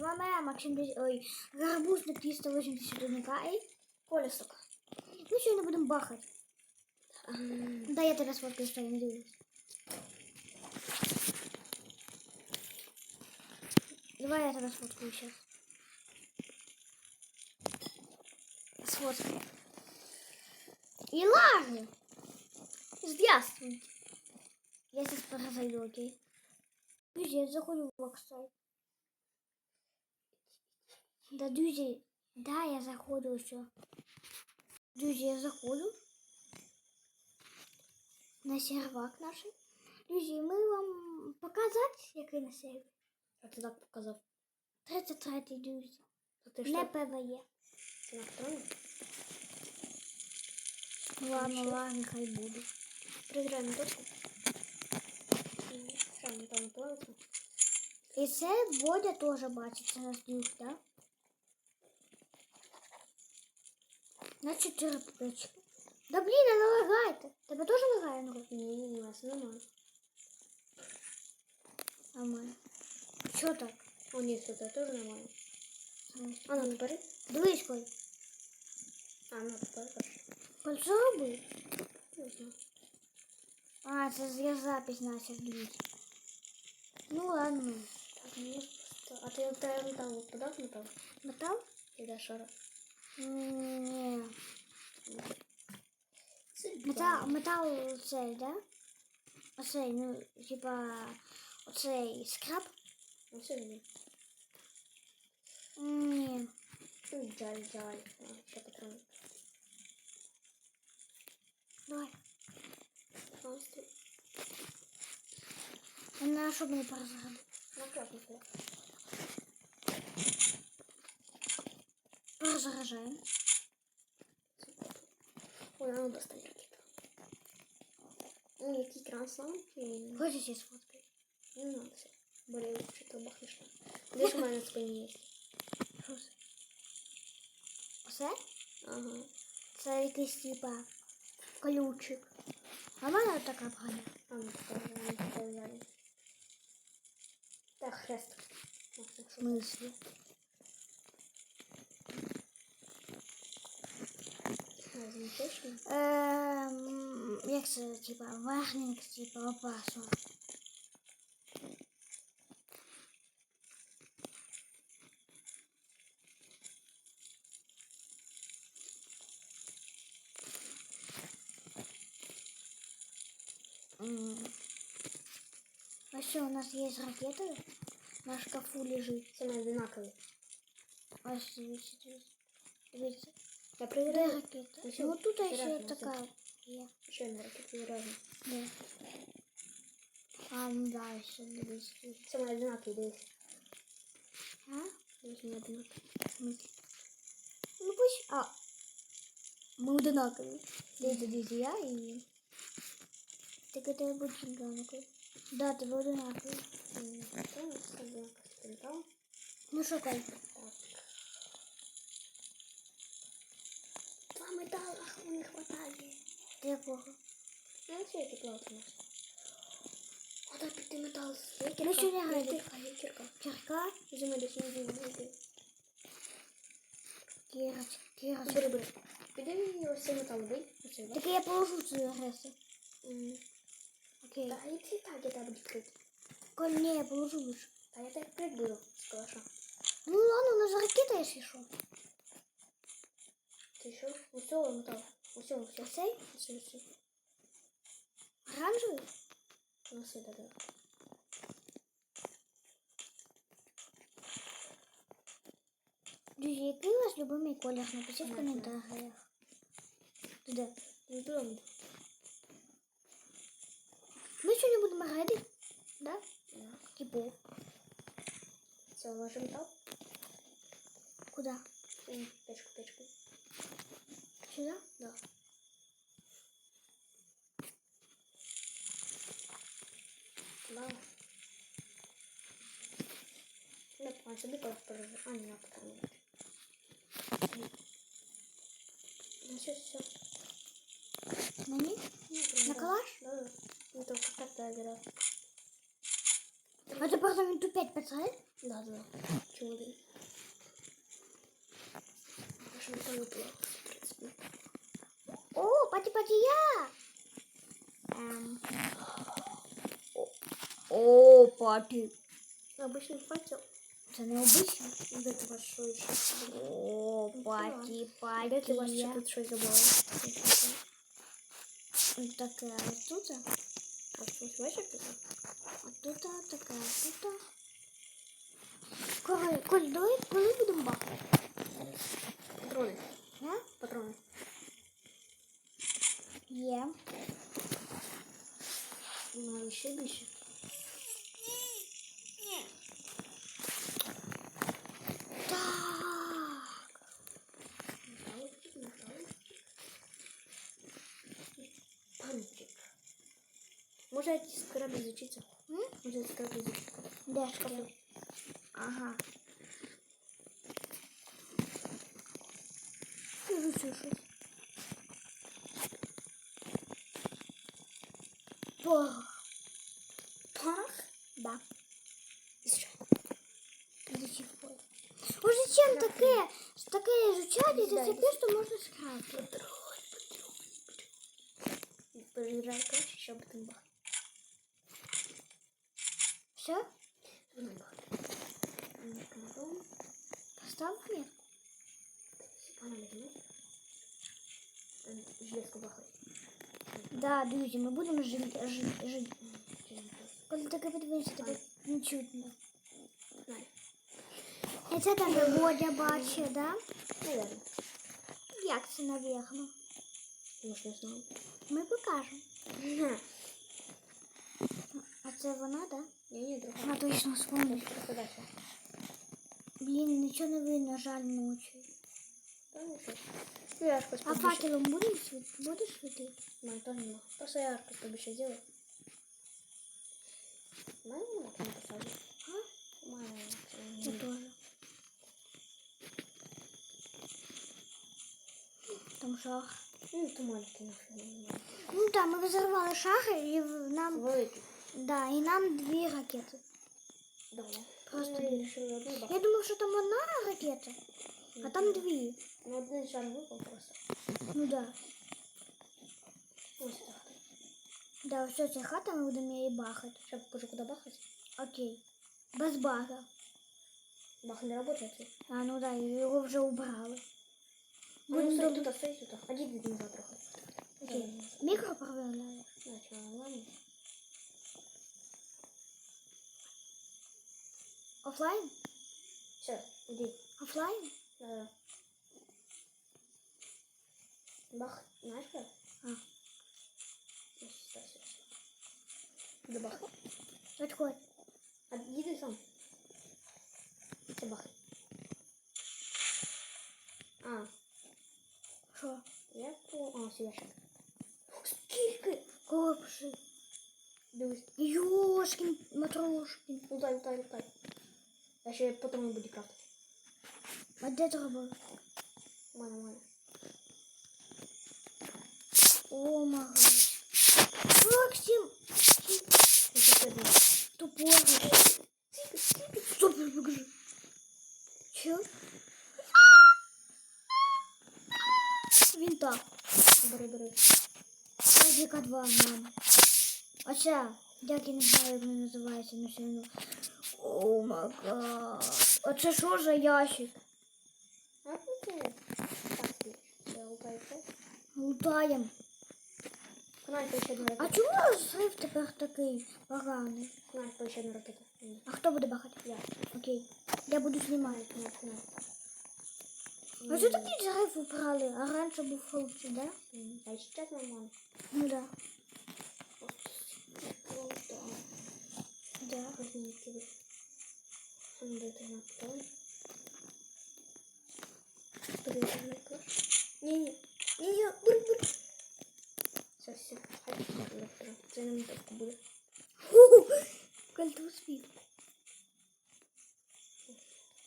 вами я, Максим Діз- Ой, гарбузник 381 к і Коля Сука. Ми сьогодні будемо бахати. Да, я тебе сфоткаю, що я не дивлюсь. Давай я тебе сфоткаю сейчас. Сфоткаю. И лаги! Здравствуйте. Я сейчас произойду, окей? Друзья, я заходу в Оксай. Да, друзья, да, я заходу все. Друзья, я заходу на сервак наш. Друзі, ми вам показати, який на серві. А ти так показав. 33 друзі. А ти Не ПВЄ. Ти на хто? Ладно, ладно, хай буде. Перевіряємо точку. Що, не там плавиться? І це Бодя теж бачить, це наш друг, На 4 плечки. Да блін, не лагайте. Тебе теж лагає народ? Ні, ні, ні, вас немає. А мене. Що так? О, ні, все, це теж немає. А ну, тепер? Дивись, Коль. А, ну, тепер перше. Коль, що робив? Не знаю. А, це ж я запись начав, дивись. Ну ладно. Так, ну, просто... А ти те метал випадав, метал? Метал? Іде шара. Ні. Це Метал, метал цей, да? Оцей, ну, типа, оцей скраб? Ну, все, ні. Ні. Ну, жаль, жаль. А, ще патрони. Давай. Просто На що мені порозгадати? на красну Порозражаємо. Ой, достань ракету. Ну, який? І... Хочеш я сфоткаю? Не надо все. Более лучше, то бахнешь. Видишь, у меня на спине есть. Що це? Оце? Ага. Це якийсь, типа, ключик. А в мене така. А ну не показали. Так, хрест. Ох, Ем, як це, типа, вагник, типа, опасно. М. А що, у нас є ракети? На шкафу лежить. Все мы одинаковые. Ось дивіться, дивіться. Дивіться. Я Де проверяю. ракета? Ну, що, Ну тут ще разом, така є. Еще одна ракета разом. Де? А, ну далі, дивіться. дивіться. Все мы одинаковые, дивись. А? Дивись, мы одинаковые. В смысле? Ну пусть... А. Мы одинаковые. Дивіться, дивіться, я і... Так это будет одинаковый. Да, ты одинаковый. М, Что у нас с одинаковые? Металл? Ну що, Кай? Так. Два металла не хватает. Ти якого? Ну, все эти плавки у нас. Куда піти метал? Ну, що не грає? Кірка, є кірка. Кірка? Зими десь не знаю. Кірочка, кірочка. Бери, бери. Піди ось цей метал бий. Оцей, да? Так я положу цю агресію. М. Окей. Та і ці так, я тебе буду крити. Коль, не, я положу лучше. Та я тебе крит буду з калаша. Ну ладно, у нас ракета, якщо що. Ти що? Ось цього метал. Ось цього, ось цього. Оцей? Ось цього, ось цього. Оранжевий? Ну, все, да, да. Друзі, який у вас любимий колір? Напишіть в Ага. коментарях. Туди. Ну, туди. Ми сьогодні будемо грати, да? Так. Типу, Все, ложим метал. куди? М, Печку, печку. Сюди? Да. Да. Да, а собі теж положи. А, ні, пока не буде. Ну, все, все. Мені? На калаш? Да, да. Ну, только так, да, да. А тепер там він ту 5 пацан? Да, да. бачу один. Я ж не полюбила, в принципі. О, паті паті я. Ем. О, О, паті. Обичний факел. Це не обично. Де ти вас що ще? О, паті, Де ти паті вас ще я. тут щось забрала? Таке, а тут, А щось бачиш тут? а тут таке, а тут. Коли, коли, давай, коли будемо бахати? Патрони. А? Патрони. Є. Ну, ще більше. Так. Металочек, металочек. Панчик. Може эти скраб изучиться? М? Може эти скраб изучиться? Ж таке? Ага. Скажу це Пах. Пах? Да. Ось зачем таке? Таке Да, це іди. просто можна скрабити. Проезжай краще, щоб там бах. Все? Бах. Потом Постав метку. она возьмет. Железку бахать. Да, друзі, ми будемо жити. жити, жити. Железку. Коли таке подивишся, тебе не чутно. Знаю. І це там Бодя бачить, да? Наверное. Як це навірно? Может, не знаю. Ми покажемо. Ага. А це вона, да? Я не другая. Вона точно вспомнить. Просто дальше. Блін, нічого не видно, жаль ночі. Да, ну что. Я арку А факелом будеш світ? Будеш світити? Май, тоже не могу. Просто я арку побольше сделаю. Май, не могу не посадить. А? Май, Я теж. Там шах. Ну, ты маленький нахуй. Ну так, ми взорвали шахи і в- нам. Вылетит. Да, і нам дві ракети. Давай. Просто Ну, я дві. решила одну бахнуть. Я думав, що там одна ракета, а там дві. Ну, один шар выпал просто. Ну да. Ось так. Да, все, ця хата, ми будемо її бахати. Сейчас покажу, куда бахать. Окей. Без бага. Бах не работает. А, ну да, його вже убрали. Ну, Будем стой, дум- тут, стой, тут. Ходи где назад трохи. Окей. Мікро проверяє. Значит, ладно. Офлайн? Все, иди. Офлайн? Да. Бах, знаешь как? А. Сейчас, сейчас. Да бах. Відходь. А иди сам. Ты бахай. А, Що? я по... А, все, ящик. Скільки? Кого пиши? Дивись. Йошкін, матрошкін. Лутай, лутай, лутай. Я ще потім буду крафтити. А де ти робив? У мене, у мене. О, мага. Максим! Я ще один. Тупой. Стоп, покажи. Чо? Він так. Бери, бери. Азіка 2 мам. Оця, як я не знаю, як вона називається, але все одно. О май гад. А це що за ящик? Лутаєм. Каналька ще одна А ракета. чому розрив тепер такий поганий? Каналька ще одна ракета. А хто буде бахати? Я. Окей. Я буду знімати. Каналька, каналька. А що такий зрив убрали? А раніше був хлопці, да? М, А сейчас нормально. Ну да. Круто. Да. Возьми тебе. Он дает на потом. Подожди, на Не, не, не, не, бур, бур. Все, все. Хай, Це на методку буде. Коль ти успів.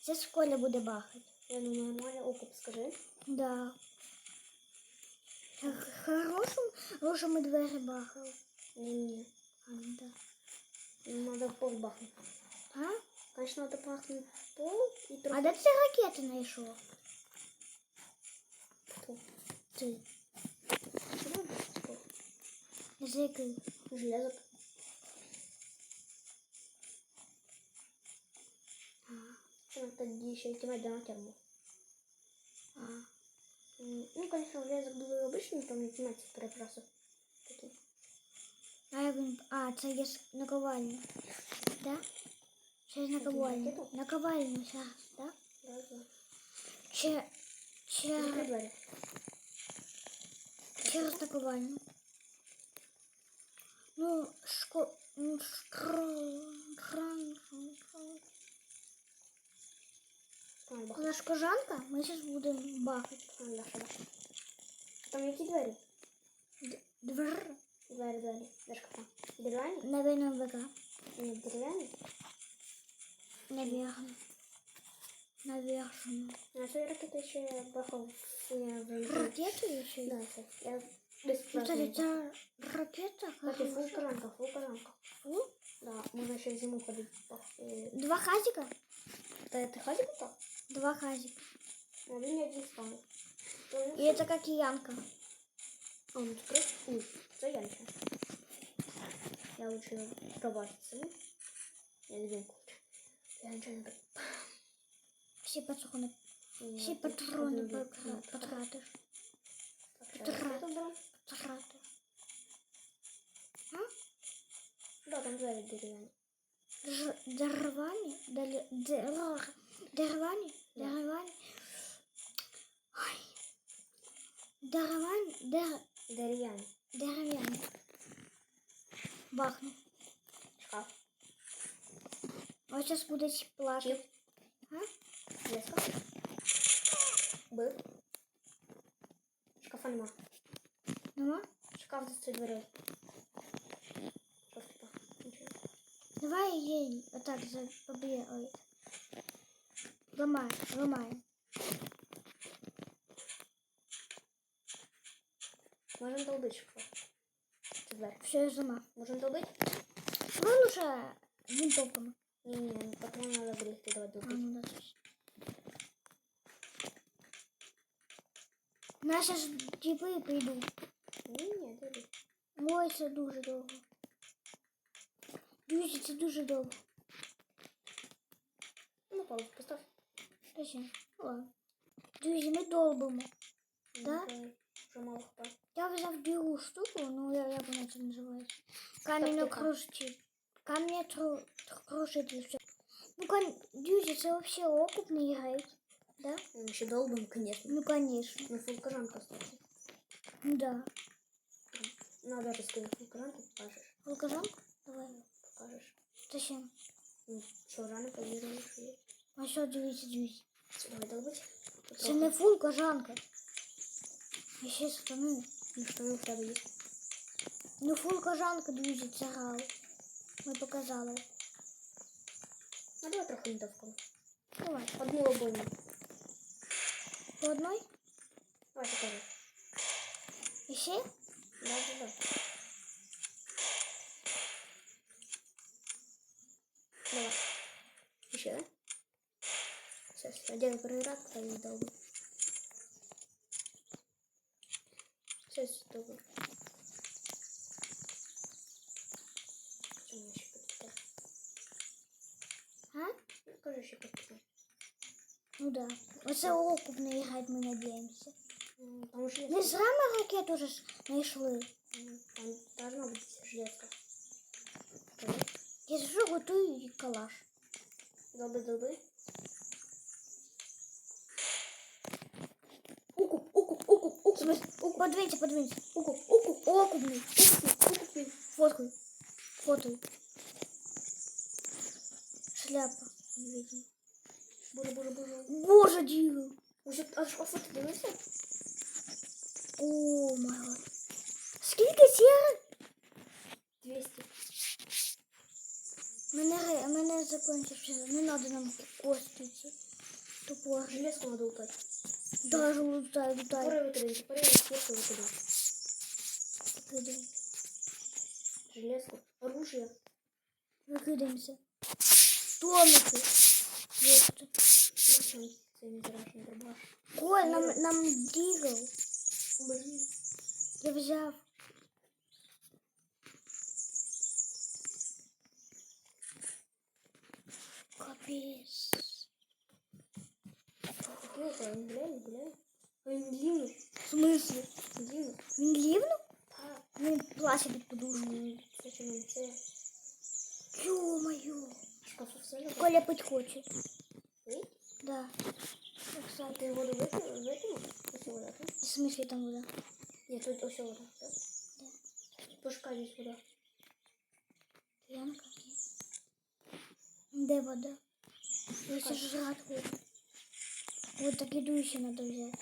Це в школі буде бахати. Я думаю, нормально. Окуп, скажи. Да. Х- Хорошим, хорошими двері бахали. Не, не. А, ну да. Надо в пол бахнуть. А? Конечно, надо бахнуть в пол А де ти ракети знайшов? Фу. Ти. Чего без такого? З який? Железок. А, Ну, тоді еще кидать на терму. а. М, Ну, конечно, железок был обычный, там не тематик перебросов. Такие. А, як він... а, це є с- наковальня. Да? Ще з наковальня. ракету? Наковальня зараз, да? Да, да. Чи... Закрой Чи... двери. через атакування. Ну, шко... Ну, шкрон... Вона кожанка, ми зараз будемо бахати. Там які двері? Д... Двер. Двері, двері. Дашка. Дерев'яні? Наверное, ВК. Ні, дерев'яні? Наверное. Наверно. А це ракета ще бахав. Я вже... Ракети ще? Да. Я десь Ну, платила. ця ракета Кстати, фул коранка, фул коранка. Фу? Да, можна ще зиму ходити. Е, Два хазика? Та ти хазик так? Два хазика. Один і один спав. И это как Янка. А, ну скрыть? Ой, це янча. Я лучше пробачить саму. Я люблю кучу. Янча не так. Все патроны. Ні, Все тут патроны один потра- вид потратишь. Так, так, Патра- що там було? Потратишь. Да, там двері дерев'яні. Ж- Деревани? Дали- дер- Деревани? Да. Деревани? Ой. Деревани? Дер- Дерев'яні. Дерев'яні. Бахну. Шкаф. Ось зараз будуть плакати. А? Леска. Бив. Шкафа нема. Нема? Шкаф за цією дверей. Просто так. Нічого. Давай їй отак за поб'є. Ой. Ламай, ламай. Можемо долбити шкаф. Це двері. Все, я зламав. Можемо долбити? Ну, лучше винтовками. Ні-ні, патрон треба берегти, давай А, долбити. ну да, точно. Наші ж типи прийдуть. Ні-ні, долбити. Ой, це дуже довго. Друзі, це дуже довго. Ну, паузу постав. Точно. Ладно. Друзі, ми долбимо. Да? Ну, Вже мало хп. Я взяв другу штуку, ну я, як вона це називається. Камінь Тактика. крушитель. Камінь крушитель. все. Ну, кон... друзі, це взагалі окупний гайд. Да? Ми ще долбимо, звісно. Ну, конечно. Ну, фулкаранка осталась. Ну, да. Надо же сказать, фулкаранку покажешь. Алкожанка? Давай. Покажешь. Зачем? Ну, что, рано позируешь и... А що, дивіться, дивіться. Давай долбить. Це не фул кожанка. І ще штани. Ну, что мы в тебе есть? Ну фул кожанка, друзі, це грав. Ми показали. Ну, давай трохи винтовку. Давай. Одну обойму. По одной? Давай покажи. Ще? Да, да, да. Давай. Еще? Сейчас я делаю проверку, и долбу. Сейчас капитан? А? Покажи капитан. Ну да. Оце окупний гайд, ми надіємося. М, Там уже Не зря ми ракету вже ж знайшли. М, Там должно быть железка. Я вже готую і калаш. Долби, долби. Укуп, укуп, укуп, укуп, укуп, Подвинься, подвинься. укуп, укуп, Окупний. укуп, укуп. Фоткай. Фоткай. Шляпа. Не видно. Боже, боже, боже. Боже, діду. Уже аж а фото дивишся? О, май гад. Скільки сіра? 200. Мене, ре- мене закінчився. Не надо нам костиці. Тупо. Железку надо лутать. Даже лутай, лутай. Пора выкидывай, пора железку выкидывай. Викидаємо. Железку. Оружие. Викидаємося. Томики. Просто. Це не страшний дробаш. Коль, нам, нам дігл. Блін. Я взяв. Капець. Такий ото, він глянь, глянь. Він лівнув. В смислі? Лівнув. Він лівнув? Так. Він плаче під подушку. М, Це чому це? Ё-моё. Коля пить хоче. Ні? Да. Так, А ти воду викинув? Викинув? Ось вода, так? В смысле там вода? Ні, тут ось вода, так? Да. Пушка здесь вода. Янка. Де вода? Сейчас жрать хочу. Вот так еду еще надо взять.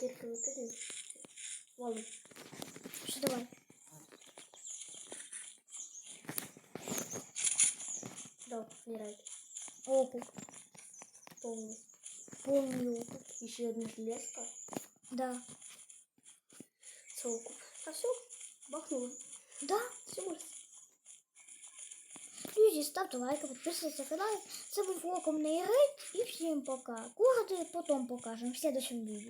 Дірки викидаю. Валим. Да, вмирай. Окуп. Повний. Полный окуп. І ще одна железка. Да. Це окуп. А все, бахнуло. Да. Все. Друзі, ставте лайки, підписуйтесь на канал. Це був оком на ігри. І всім пока. Курити потім покажемо. Все до відео.